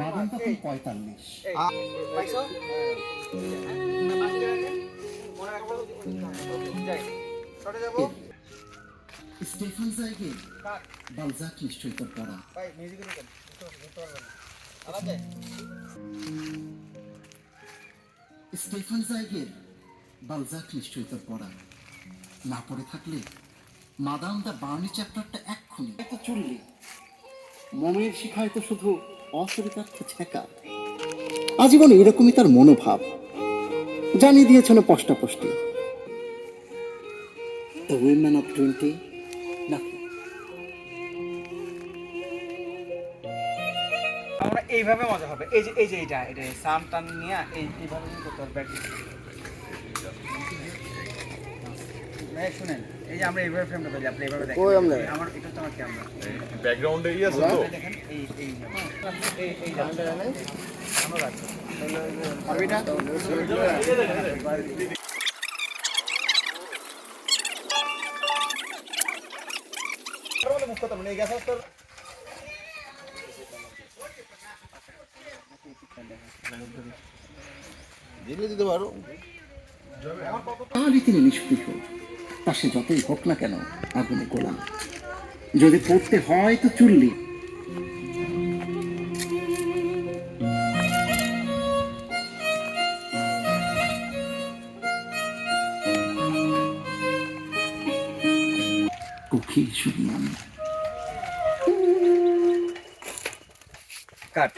মাদন তখন পঁয়তাল্লিশ। পাইছো? স্টেফান জাইগের বালজাক নিশ্চয়ই তোর পড়া। স্টেফান জাইগের বালজাক নিশ্চয়ই তোর পড়া। না পড়ে থাকলে মাদাম দা বার্নি চ্যাপ্টারটা এক্ষুনি। এত চললে। মমের শিখায় তো শুধু অচরিতার্থ ছেঁকা আজীবন এরকমই তার মনোভাব। জানিয়ে দিয়েছেন পষ্টাপষ্টি। দ্য উইমেন অফ টোয়েন্টি আমরা এইভাবে মজা হবে। এই যে এই যে এইটা এটা সান টান নিয়ে এই এইভাবে করতে হবে শুনেন। এই যে আমরা এইভাবে ফ্রেমটা করি আপনি এইভাবে দেখেন। কই আমরা? আমার এটা তো আমার ক্যামেরা ব্যাকগ্রাউন্ডে ই আছে তো? দেখেন এই এই এই। এই আমরা রাখব দিলে দিতে পারো তারই তিনি নিষ্পৃহ তা সে যতই হোক না কেন আগুনে গোলাম। যদি পড়তে হয় তো চুল্লি। কোকিল শুনি আমি কাট।